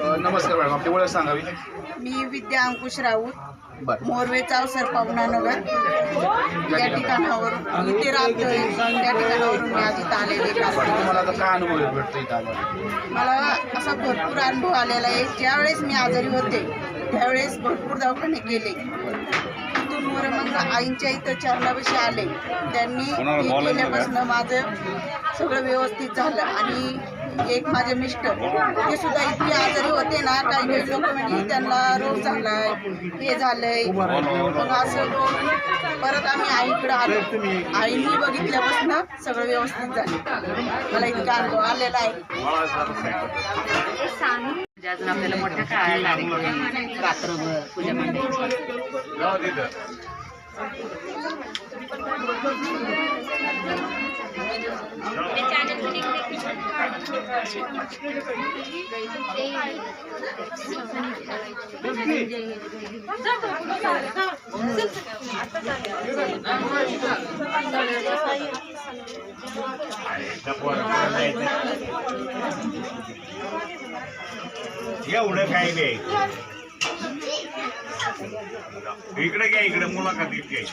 नमस्कार मॅडम आपली ओळख सांगावी? मी विद्या अंकुश राऊत मोरवे चावसर पावनानगर या ठिकाणावरून इथे राहतोय त्या ठिकाणावरून मी आज इथं आलेले. तुम्हाला आता काय अनुभव भेटतो इथं आल्यावर? मला असा भरपूर अनुभव आलेला आहे. ज्यावेळेस मी आजारी होते त्यावेळेस भरपूर दवाखाने केले तिथून मग आईंच्या इथं चरणापाशी आले. त्यांनी हे केल्यापासून माझं सगळं व्यवस्थित झालं आणि एक माझे मिस्टर. ते सुद्धा इतके आजारी होते ना काही काही लोक म्हणजे त्यांना रोग झालाय हे झालंय. मग असं परत आम्ही आईकडे आलो. आईनी बघितल्यापासून सगळं व्यवस्थित झालं. मला इतका अनुभव आलेला आहे. अजून आपल्याला मोठ्या काळाला रात्रभर पूजा मांडायची एवढं काय नाही इकडे घ्या इकडे मुलाखतीत घ्यायची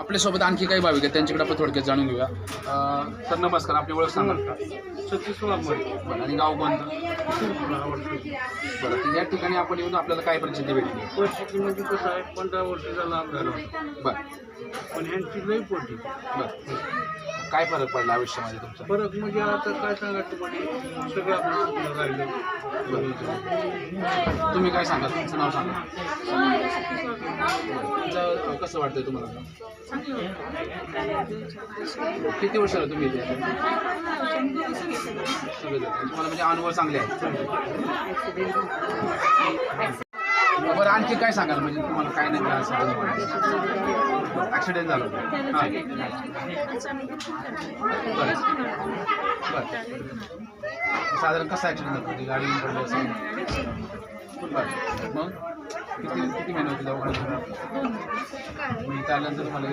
आपल्यासोबत आणखी काही भाविक आहेत त्यांच्याकडे आपण थोडक्यात जाणून घेऊया. अ, सर नमस्कार आपली ओळख सांगाल का? सतीश वाघमारे बरं आणि गाव कोणतं? बरं तर या ठिकाणी आपण येऊन आपल्याला काय परिस्थिती भेटली? परिस्थितीमध्ये कसं आहे पंधरा वर्ष झाला अपघात बरं. पण ह्यांची लई पोटी. बरं. काय फरक पडला आयुष्यामध्ये तुमचा? फरक म्हणजे आता काय सांगायचं सगळं आपलं चुकलं राहिलं. तुम्ही काय सांगा तुमचं नाव सांगा. तुमचं कसं वाटतंय तुम्हाला? किती वर्ष तुम्ही इथे? सगळे. तुम्हाला म्हणजे अनुभव चांगले आहेत. बरं आणखी काय सांगाल? म्हणजे तुम्हाला काय नाही असं ॲक्सिडेंट झालं. हां. बरं. बरं साधारण कसं ॲक्सिडेंट झालं? होती गाडी पडली बरं. मग? किती किती महिने होते दवाखान्यात? मग इथं आल्यानंतर तुम्हाला